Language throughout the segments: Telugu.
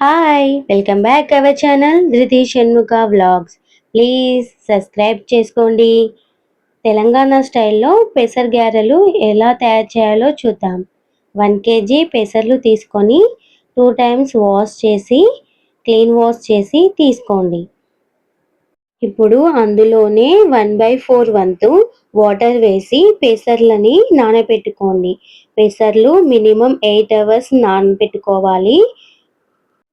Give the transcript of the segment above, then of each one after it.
Hi welcome back our channel Dhruthi Shanmukha vlogs please subscribe చేసుకోండి. తెలంగాణ స్టైల్లో పెసర్ గారెలు ఎలా తయారు చేయాలో చూద్దాం. వన్ కేజీ పెసర్లు తీసుకొని టూ టైమ్స్ వాష్ చేసి క్లీన్ వాష్ చేసి తీసుకోండి. ఇప్పుడు అందులోనే వన్ బై ఫోర్ వంతు వాటర్ వేసి పెసర్లని నానబెట్టుకోండి. పెసర్లు మినిమం ఎయిట్ అవర్స్ నానబెట్టుకోవాలి.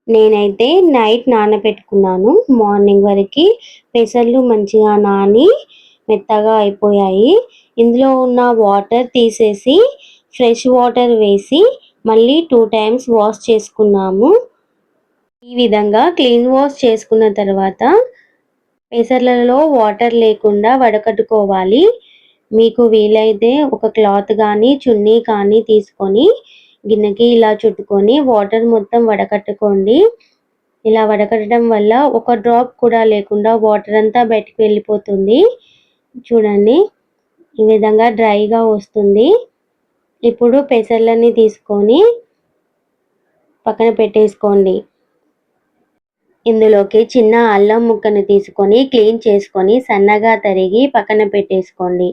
నేనైతే నైట్ నానబెట్టుకున్నాను. మార్నింగ్ వరకు పెసర్లు మంచిగా నాని మెత్తగా అయిపోయాయి. ఇందులో ఉన్న వాటర్ తీసేసి ఫ్రెష్ వాటర్ వేసి మళ్ళీ టూ టైమ్స్ వాష్ చేసుకున్నాము. ఈ విధంగా క్లీన్ వాష్ చేసుకున్న తర్వాత పెసర్లలో వాటర్ లేకుండా వడకట్టుకోవాలి. మీకు వీలైతే ఒక క్లాత్ కానీ చున్నీ కానీ తీసుకొని గిన్నెకి ఇలా చుట్టుకొని వాటర్ మొత్తం వడకట్టుకోండి. ఇలా వడకట్టడం వల్ల ఒక డ్రాప్ కూడా లేకుండా వాటర్ అంతా బయటికి వెళ్ళిపోతుంది. చూడండి ఈ విధంగా డ్రైగా వస్తుంది. ఇప్పుడు పెసర్లని తీసుకొని పక్కన పెట్టేసుకోండి. ఇందులోకి చిన్న అల్లం ముక్కను తీసుకొని క్లీన్ చేసుకొని సన్నగా తరిగి పక్కన పెట్టేసుకోండి.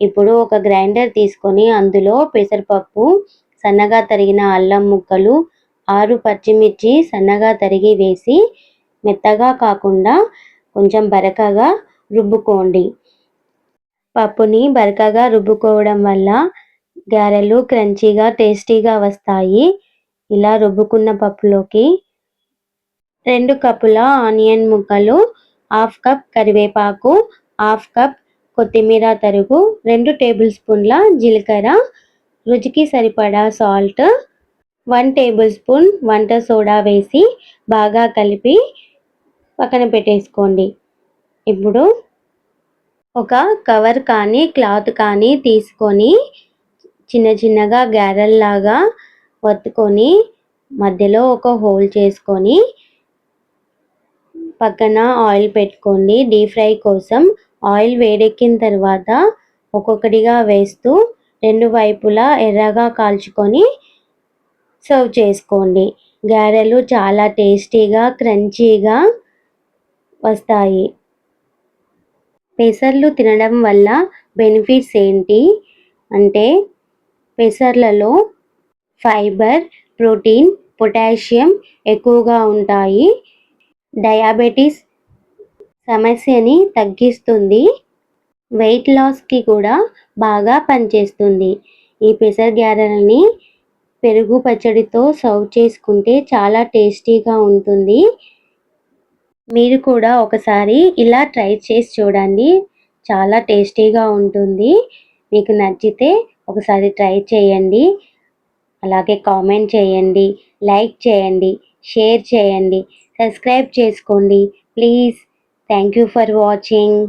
ఇప్పుడు ఒక గ్రైండర్ తీసుకొని అందులో పెసరపప్పు సన్నగా తరిగిన అల్లం ముక్కలు ఆరు పచ్చిమిర్చి సన్నగా తరిగి వేసి మెత్తగా కాకుండా కొంచెం బరకగా రుబ్బుకోండి. పప్పుని బరకగా రుబ్బుకోవడం వల్ల గారెలు క్రంచీగా టేస్టీగా వస్తాయి. ఇలా రుబ్బుకున్న పప్పులోకి రెండు కప్పుల ఆనియన్ ముక్కలు హాఫ్ కప్ కరివేపాకు హాఫ్ కప్ కొత్తిమీర తరుగు రెండు టేబుల్ స్పూన్ల జీలకర్ర. రుచికి సరిపడా సాల్ట్ వన్ టేబుల్ స్పూన్ వంట సోడా వేసి బాగా కలిపి పక్కన పెట్టేసుకోండి. ఇప్పుడు ఒక కవర్ కానీ క్లాత్ కానీ తీసుకొని చిన్న చిన్నగా గారెల్లాగా వత్తుకొని మధ్యలో ఒక హోల్ చేసుకొని పక్కన ఆయిల్ పెట్టుకోండి. డీప్ ఫ్రై కోసం ఆయిల్ వేడెక్కిన తర్వాత ఒక్కొక్కటిగా వేస్తూ రెండు వైపులా ఎర్రగా కాల్చుకొని సర్వ్ చేసుకోండి. గారెలు చాలా టేస్టీగా క్రంచీగా వస్తాయి. పెసర్లు తినడం వల్ల బెనిఫిట్స్ ఏంటి అంటే పెసర్లలో ఫైబర్ ప్రోటీన్ పొటాషియం ఎక్కువగా ఉంటాయి. డయాబెటీస్ సమస్యని తగ్గిస్తుంది. వెయిట్ లాస్కి కూడా బాగా పనిచేస్తుంది. ఈ పెసర్ గ్యారెల్ని పెరుగు పచ్చడితో సర్వ్ చేసుకుంటే చాలా టేస్టీగా ఉంటుంది. మీరు కూడా ఒకసారి ఇలా ట్రై చేసి చూడండి. చాలా టేస్టీగా ఉంటుంది. మీకు నచ్చితే ఒకసారి ట్రై చేయండి. అలాగే కామెంట్ చేయండి. లైక్ చేయండి. షేర్ చేయండి. సబ్స్క్రైబ్ చేసుకోండి. Please thank you for watching